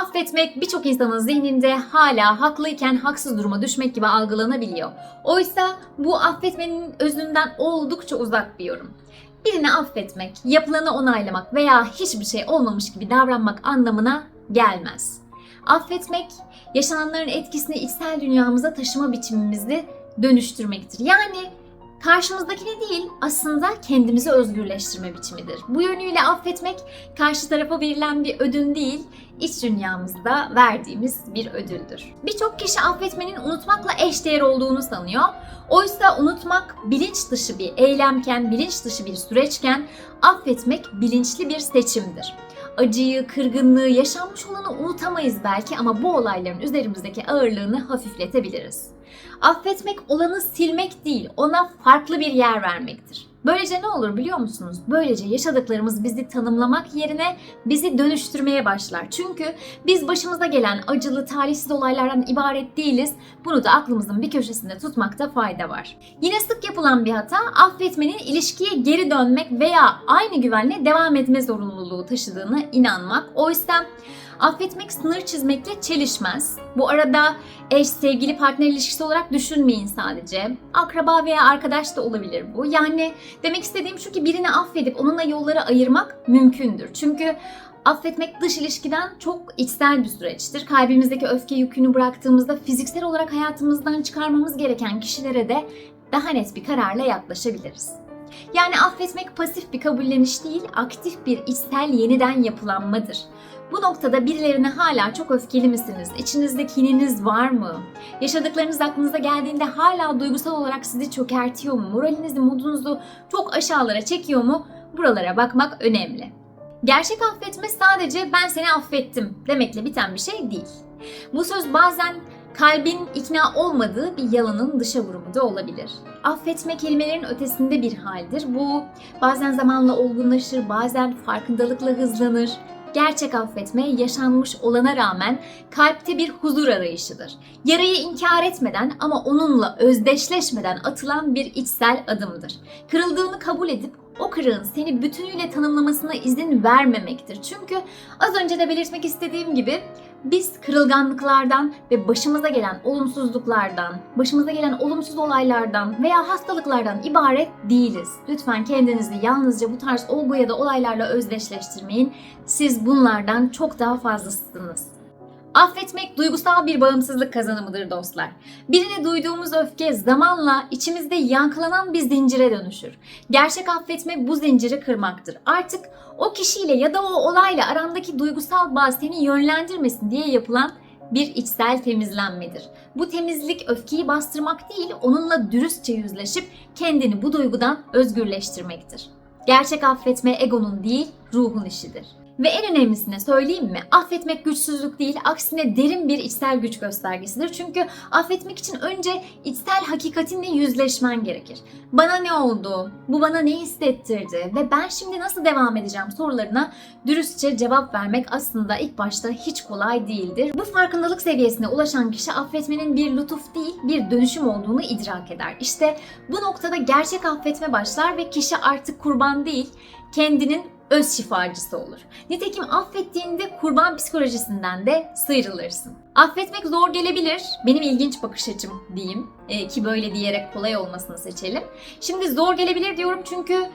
Affetmek birçok insanın zihninde hala haklıyken haksız duruma düşmek gibi algılanabiliyor. Oysa bu affetmenin özünden oldukça uzak bir yorum. Birini affetmek, yapılanı onaylamak veya hiçbir şey olmamış gibi davranmak anlamına gelmez. Affetmek, yaşananların etkisini içsel dünyamıza taşıma biçimimizi dönüştürmektir. Yani karşımızdakini değil aslında kendimizi özgürleştirme biçimidir. Bu yönüyle affetmek karşı tarafa verilen bir ödün değil, iç dünyamızda verdiğimiz bir ödüldür. Birçok kişi affetmenin unutmakla eşdeğer olduğunu sanıyor. Oysa unutmak bilinç dışı bir eylemken, bilinç dışı bir süreçken affetmek bilinçli bir seçimdir. Acıyı, kırgınlığı, yaşanmış olanı unutamayız belki ama bu olayların üzerimizdeki ağırlığını hafifletebiliriz. Affetmek olanı silmek değil, ona farklı bir yer vermektir. Böylece ne olur biliyor musunuz? Böylece yaşadıklarımız bizi tanımlamak yerine bizi dönüştürmeye başlar. Çünkü biz başımıza gelen acılı, talihsiz olaylardan ibaret değiliz. Bunu da aklımızın bir köşesinde tutmakta fayda var. Yine sık yapılan bir hata affetmenin ilişkiye geri dönmek veya aynı güvenle devam etme zorunluluğu taşıdığını inanmak. Oysa Affetmek sınır çizmekle çelişmez. Bu arada eş, sevgili, partner ilişkisi olarak düşünmeyin sadece. Akraba veya arkadaş da olabilir bu. Yani demek istediğim şu ki birini affedip onunla yolları ayırmak mümkündür. Çünkü affetmek dış ilişkiden çok içsel bir süreçtir. Kalbimizdeki öfke yükünü bıraktığımızda fiziksel olarak hayatımızdan çıkarmamız gereken kişilere de daha net bir kararla yaklaşabiliriz. Yani affetmek pasif bir kabulleniş değil, aktif bir içsel yeniden yapılanmadır. Bu noktada birilerine hala çok öfkeli misiniz? İçinizde kininiz var mı? Yaşadıklarınız aklınıza geldiğinde hala duygusal olarak sizi çökertiyor mu? Moralinizi, modunuzu çok aşağılara çekiyor mu? Buralara bakmak önemli. Gerçek affetme sadece ben seni affettim demekle biten bir şey değil. Bu söz bazen kalbin ikna olmadığı bir yalanın dışa vurumu da olabilir. Affetme kelimelerin ötesinde bir haldir. Bu bazen zamanla olgunlaşır, bazen farkındalıkla hızlanır. Gerçek affetme yaşanmış olana rağmen kalpte bir huzur arayışıdır. Yarayı inkar etmeden ama onunla özdeşleşmeden atılan bir içsel adımdır. Kırıldığını kabul edip o kırığın seni bütünüyle tanımlamasına izin vermemektir. Çünkü az önce de belirtmek istediğim gibi biz kırılganlıklardan ve başımıza gelen olumsuzluklardan, başımıza gelen olumsuz olaylardan veya hastalıklardan ibaret değiliz. Lütfen kendinizi yalnızca bu tarz olgu ya da olaylarla özdeşleştirmeyin. Siz bunlardan çok daha fazlasısınız. Affetmek duygusal bir bağımsızlık kazanımıdır dostlar. Birine duyduğumuz öfke zamanla içimizde yankılanan bir zincire dönüşür. Gerçek affetme bu zinciri kırmaktır. Artık o kişiyle ya da o olayla arandaki duygusal bağ seni yönlendirmesin diye yapılan bir içsel temizlenmedir. Bu temizlik öfkeyi bastırmak değil, onunla dürüstçe yüzleşip kendini bu duygudan özgürleştirmektir. Gerçek affetme egonun değil, ruhun işidir. Ve en önemlisine söyleyeyim mi? Affetmek güçsüzlük değil, aksine derin bir içsel güç göstergesidir. Çünkü affetmek için önce içsel hakikatinle yüzleşmen gerekir. Bana ne oldu? Bu bana ne hissettirdi? Ve ben şimdi nasıl devam edeceğim sorularına dürüstçe cevap vermek aslında ilk başta hiç kolay değildir. Bu farkındalık seviyesine ulaşan kişi affetmenin bir lütuf değil, bir dönüşüm olduğunu idrak eder. İşte bu noktada gerçek affetme başlar ve kişi artık kurban değil, kendinin öz şifacısı olur. Nitekim affettiğinde kurban psikolojisinden de sıyrılırsın. Affetmek zor gelebilir. Benim ilginç bakış açım diyeyim. Ee, ki böyle diyerek kolay olmasını seçelim. Şimdi zor gelebilir diyorum çünkü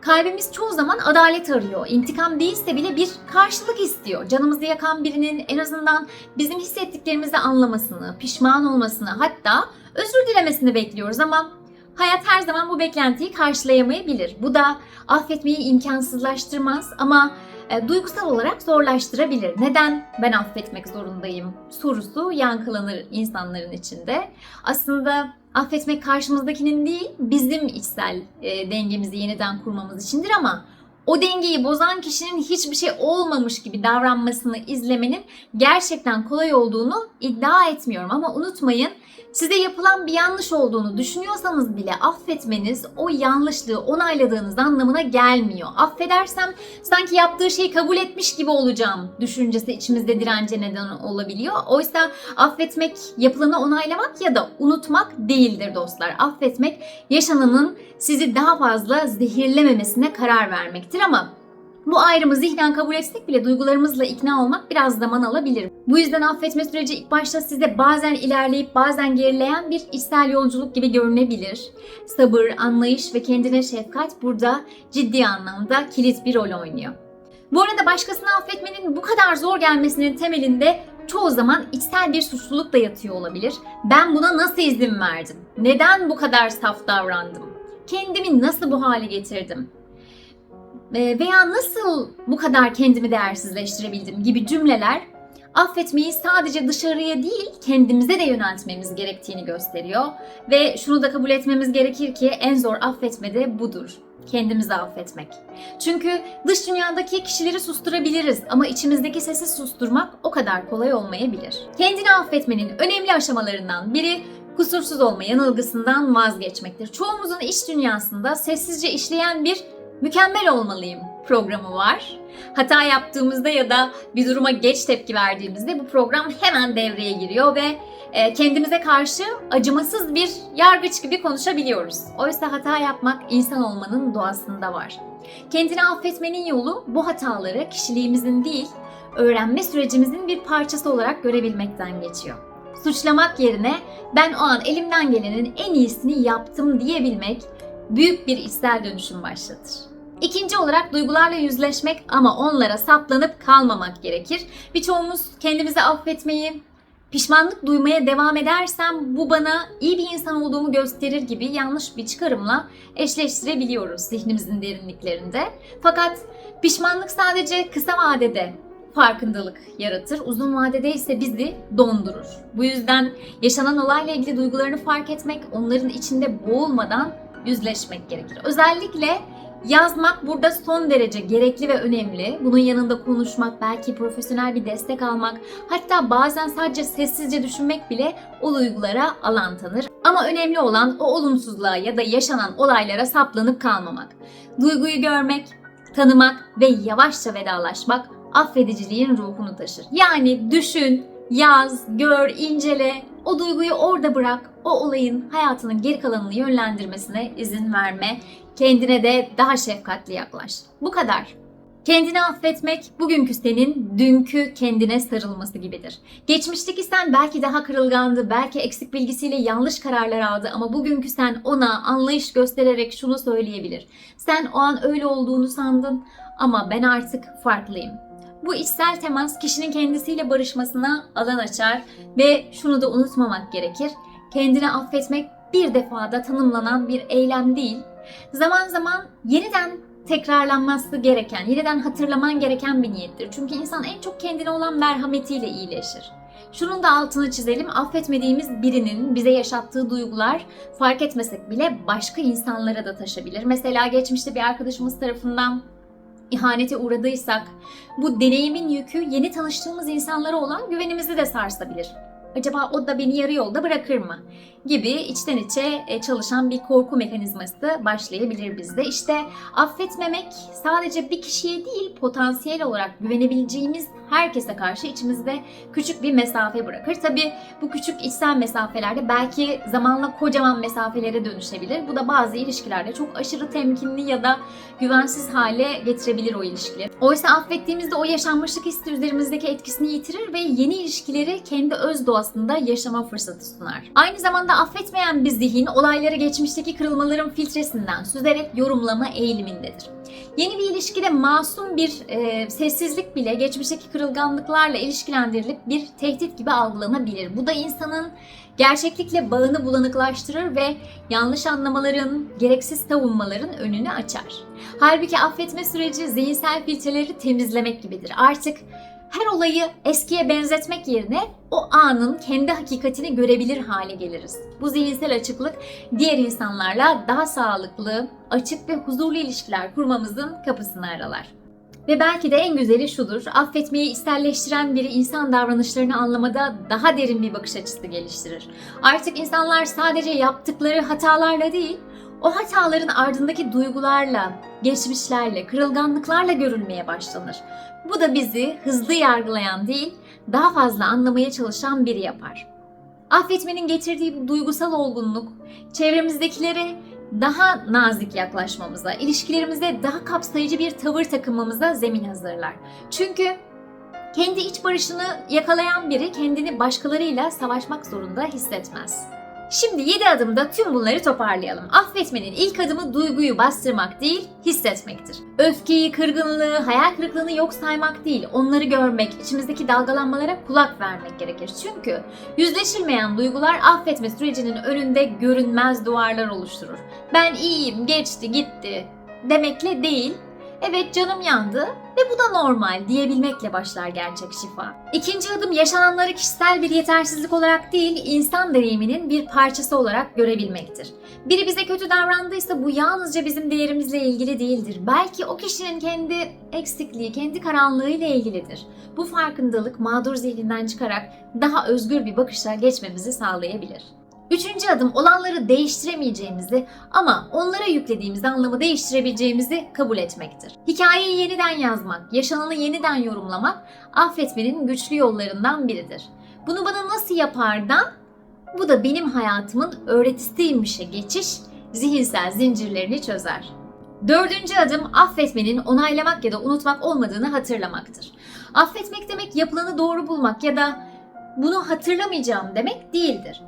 kalbimiz çoğu zaman adalet arıyor. İntikam değilse bile bir karşılık istiyor. Canımızı yakan birinin en azından bizim hissettiklerimizi anlamasını, pişman olmasını hatta özür dilemesini bekliyoruz ama Hayat her zaman bu beklentiyi karşılayamayabilir. Bu da affetmeyi imkansızlaştırmaz ama e, duygusal olarak zorlaştırabilir. Neden ben affetmek zorundayım sorusu yankılanır insanların içinde. Aslında affetmek karşımızdakinin değil, bizim içsel e, dengemizi yeniden kurmamız içindir ama o dengeyi bozan kişinin hiçbir şey olmamış gibi davranmasını izlemenin gerçekten kolay olduğunu iddia etmiyorum ama unutmayın size yapılan bir yanlış olduğunu düşünüyorsanız bile affetmeniz o yanlışlığı onayladığınız anlamına gelmiyor. Affedersem sanki yaptığı şeyi kabul etmiş gibi olacağım düşüncesi içimizde dirence neden olabiliyor. Oysa affetmek yapılanı onaylamak ya da unutmak değildir dostlar. Affetmek yaşananın sizi daha fazla zehirlememesine karar vermektir ama Bu ayrımı zihnen kabul etsek bile duygularımızla ikna olmak biraz zaman alabilir. Bu yüzden affetme süreci ilk başta size bazen ilerleyip bazen gerileyen bir içsel yolculuk gibi görünebilir. Sabır, anlayış ve kendine şefkat burada ciddi anlamda kilit bir rol oynuyor. Bu arada başkasını affetmenin bu kadar zor gelmesinin temelinde çoğu zaman içsel bir suçluluk da yatıyor olabilir. Ben buna nasıl izin verdim? Neden bu kadar saf davrandım? Kendimi nasıl bu hale getirdim? Ee, Veya nasıl bu kadar kendimi değersizleştirebildim gibi cümleler affetmeyi sadece dışarıya değil kendimize de yöneltmemiz gerektiğini gösteriyor. Ve şunu da kabul etmemiz gerekir ki en zor affetme de budur. Kendimizi affetmek. Çünkü dış dünyadaki kişileri susturabiliriz ama içimizdeki sesi susturmak o kadar kolay olmayabilir. Kendini affetmenin önemli aşamalarından biri kusursuz olma yanılgısından vazgeçmektir. Çoğumuzun iç dünyasında sessizce işleyen bir mükemmel olmalıyım programı var. Hata yaptığımızda ya da bir duruma geç tepki verdiğimizde bu program hemen devreye giriyor ve e, kendimize karşı acımasız bir yargıç gibi konuşabiliyoruz. Oysa hata yapmak insan olmanın doğasında var. Kendini affetmenin yolu bu hataları kişiliğimizin değil, öğrenme sürecimizin bir parçası olarak görebilmekten geçiyor. Suçlamak yerine ben o an elimden gelenin en iyisini yaptım diyebilmek büyük bir içsel dönüşüm başlatır. İkinci olarak duygularla yüzleşmek ama onlara saplanıp kalmamak gerekir. Birçoğumuz kendimizi affetmeyi, pişmanlık duymaya devam edersem bu bana iyi bir insan olduğumu gösterir gibi yanlış bir çıkarımla eşleştirebiliyoruz zihnimizin derinliklerinde. Fakat pişmanlık sadece kısa vadede farkındalık yaratır. Uzun vadede ise bizi dondurur. Bu yüzden yaşanan olayla ilgili duygularını fark etmek, onların içinde boğulmadan yüzleşmek gerekir. Özellikle yazmak burada son derece gerekli ve önemli. Bunun yanında konuşmak, belki profesyonel bir destek almak, hatta bazen sadece sessizce düşünmek bile o duygulara alan tanır. Ama önemli olan o olumsuzluğa ya da yaşanan olaylara saplanıp kalmamak. Duyguyu görmek, tanımak ve yavaşça vedalaşmak affediciliğin ruhunu taşır. Yani düşün, yaz, gör, incele, o duyguyu orada bırak, o olayın hayatının geri kalanını yönlendirmesine izin verme, kendine de daha şefkatli yaklaş. Bu kadar. Kendini affetmek bugünkü senin dünkü kendine sarılması gibidir. Geçmişteki sen belki daha kırılgandı, belki eksik bilgisiyle yanlış kararlar aldı ama bugünkü sen ona anlayış göstererek şunu söyleyebilir. Sen o an öyle olduğunu sandın ama ben artık farklıyım. Bu içsel temas kişinin kendisiyle barışmasına alan açar ve şunu da unutmamak gerekir. Kendini affetmek bir defada tanımlanan bir eylem değil. Zaman zaman yeniden tekrarlanması gereken, yeniden hatırlaman gereken bir niyettir. Çünkü insan en çok kendine olan merhametiyle iyileşir. Şunun da altını çizelim. Affetmediğimiz birinin bize yaşattığı duygular fark etmesek bile başka insanlara da taşabilir. Mesela geçmişte bir arkadaşımız tarafından ihanete uğradıysak bu deneyimin yükü yeni tanıştığımız insanlara olan güvenimizi de sarsabilir. Acaba o da beni yarı yolda bırakır mı? Gibi içten içe e, çalışan bir korku mekanizması başlayabilir bizde. İşte affetmemek sadece bir kişiye değil potansiyel olarak güvenebileceğimiz herkese karşı içimizde küçük bir mesafe bırakır. Tabi bu küçük içsel mesafelerde belki zamanla kocaman mesafelere dönüşebilir. Bu da bazı ilişkilerde çok aşırı temkinli ya da güvensiz hale getirebilir o ilişkileri. Oysa affettiğimizde o yaşanmışlık hissi üzerimizdeki etkisini yitirir ve yeni ilişkileri kendi öz doğasında yaşama fırsatı sunar. Aynı zamanda affetmeyen bir zihin olayları geçmişteki kırılmaların filtresinden süzerek yorumlama eğilimindedir. Yeni bir ilişkide masum bir e, sessizlik bile geçmişteki kırılganlıklarla ilişkilendirilip bir tehdit gibi algılanabilir. Bu da insanın gerçeklikle bağını bulanıklaştırır ve yanlış anlamaların, gereksiz savunmaların önünü açar. Halbuki affetme süreci zihinsel filtreleri temizlemek gibidir. Artık her olayı eskiye benzetmek yerine o anın kendi hakikatini görebilir hale geliriz. Bu zihinsel açıklık diğer insanlarla daha sağlıklı, açık ve huzurlu ilişkiler kurmamızın kapısını aralar. Ve belki de en güzeli şudur, affetmeyi içselleştiren biri insan davranışlarını anlamada daha derin bir bakış açısı geliştirir. Artık insanlar sadece yaptıkları hatalarla değil, o hataların ardındaki duygularla, geçmişlerle, kırılganlıklarla görülmeye başlanır. Bu da bizi hızlı yargılayan değil, daha fazla anlamaya çalışan biri yapar. Affetmenin getirdiği bu duygusal olgunluk, çevremizdekileri daha nazik yaklaşmamıza, ilişkilerimize daha kapsayıcı bir tavır takınmamıza zemin hazırlar. Çünkü kendi iç barışını yakalayan biri kendini başkalarıyla savaşmak zorunda hissetmez. Şimdi 7 adımda tüm bunları toparlayalım. Affetmenin ilk adımı duyguyu bastırmak değil, hissetmektir. Öfkeyi, kırgınlığı, hayal kırıklığını yok saymak değil, onları görmek, içimizdeki dalgalanmalara kulak vermek gerekir. Çünkü yüzleşilmeyen duygular affetme sürecinin önünde görünmez duvarlar oluşturur. Ben iyiyim, geçti, gitti demekle değil, Evet canım yandı ve bu da normal diyebilmekle başlar gerçek şifa. İkinci adım yaşananları kişisel bir yetersizlik olarak değil, insan deneyiminin bir parçası olarak görebilmektir. Biri bize kötü davrandıysa bu yalnızca bizim değerimizle ilgili değildir. Belki o kişinin kendi eksikliği, kendi karanlığıyla ilgilidir. Bu farkındalık mağdur zihninden çıkarak daha özgür bir bakışa geçmemizi sağlayabilir. Üçüncü adım olanları değiştiremeyeceğimizi ama onlara yüklediğimiz anlamı değiştirebileceğimizi kabul etmektir. Hikayeyi yeniden yazmak, yaşananı yeniden yorumlamak affetmenin güçlü yollarından biridir. Bunu bana nasıl yapardan bu da benim hayatımın öğretisiymişe geçiş zihinsel zincirlerini çözer. Dördüncü adım affetmenin onaylamak ya da unutmak olmadığını hatırlamaktır. Affetmek demek yapılanı doğru bulmak ya da bunu hatırlamayacağım demek değildir.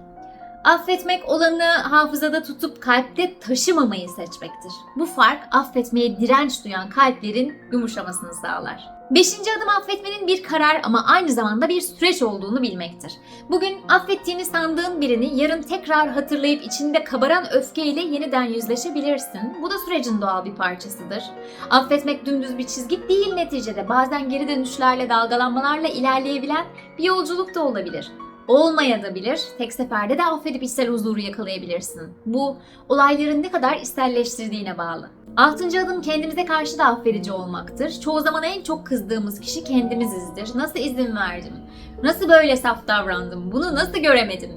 Affetmek olanı hafızada tutup kalpte taşımamayı seçmektir. Bu fark affetmeye direnç duyan kalplerin yumuşamasını sağlar. Beşinci adım affetmenin bir karar ama aynı zamanda bir süreç olduğunu bilmektir. Bugün affettiğini sandığın birini yarın tekrar hatırlayıp içinde kabaran öfkeyle yeniden yüzleşebilirsin. Bu da sürecin doğal bir parçasıdır. Affetmek dümdüz bir çizgi değil neticede. Bazen geri dönüşlerle, dalgalanmalarla ilerleyebilen bir yolculuk da olabilir olmayabilir. Tek seferde de affedip içsel huzuru yakalayabilirsin. Bu olayların ne kadar içselleştirdiğine bağlı. Altıncı adım kendimize karşı da affedici olmaktır. Çoğu zaman en çok kızdığımız kişi kendimizizdir. Nasıl izin verdim? Nasıl böyle saf davrandım? Bunu nasıl göremedim?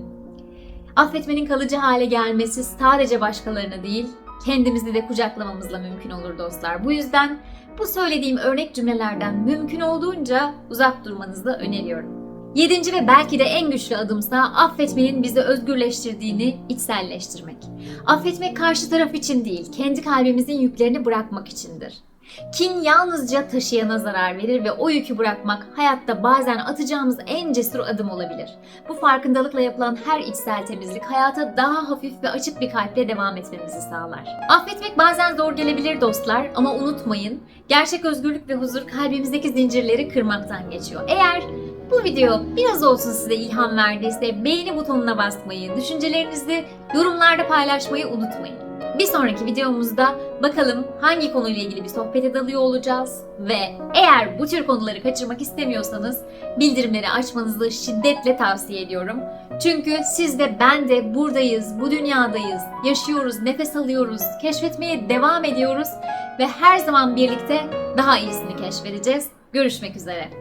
Affetmenin kalıcı hale gelmesi sadece başkalarına değil, kendimizi de kucaklamamızla mümkün olur dostlar. Bu yüzden bu söylediğim örnek cümlelerden mümkün olduğunca uzak durmanızı öneriyorum. Yedinci ve belki de en güçlü adımsa affetmenin bizi özgürleştirdiğini içselleştirmek. Affetmek karşı taraf için değil, kendi kalbimizin yüklerini bırakmak içindir. Kin yalnızca taşıyana zarar verir ve o yükü bırakmak hayatta bazen atacağımız en cesur adım olabilir. Bu farkındalıkla yapılan her içsel temizlik hayata daha hafif ve açık bir kalple devam etmemizi sağlar. Affetmek bazen zor gelebilir dostlar ama unutmayın, gerçek özgürlük ve huzur kalbimizdeki zincirleri kırmaktan geçiyor. Eğer bu video biraz olsun size ilham verdiyse beğeni butonuna basmayı, düşüncelerinizi yorumlarda paylaşmayı unutmayın. Bir sonraki videomuzda bakalım hangi konuyla ilgili bir sohbete dalıyor olacağız ve eğer bu tür konuları kaçırmak istemiyorsanız bildirimleri açmanızı şiddetle tavsiye ediyorum. Çünkü siz de ben de buradayız, bu dünyadayız, yaşıyoruz, nefes alıyoruz, keşfetmeye devam ediyoruz ve her zaman birlikte daha iyisini keşfedeceğiz. Görüşmek üzere.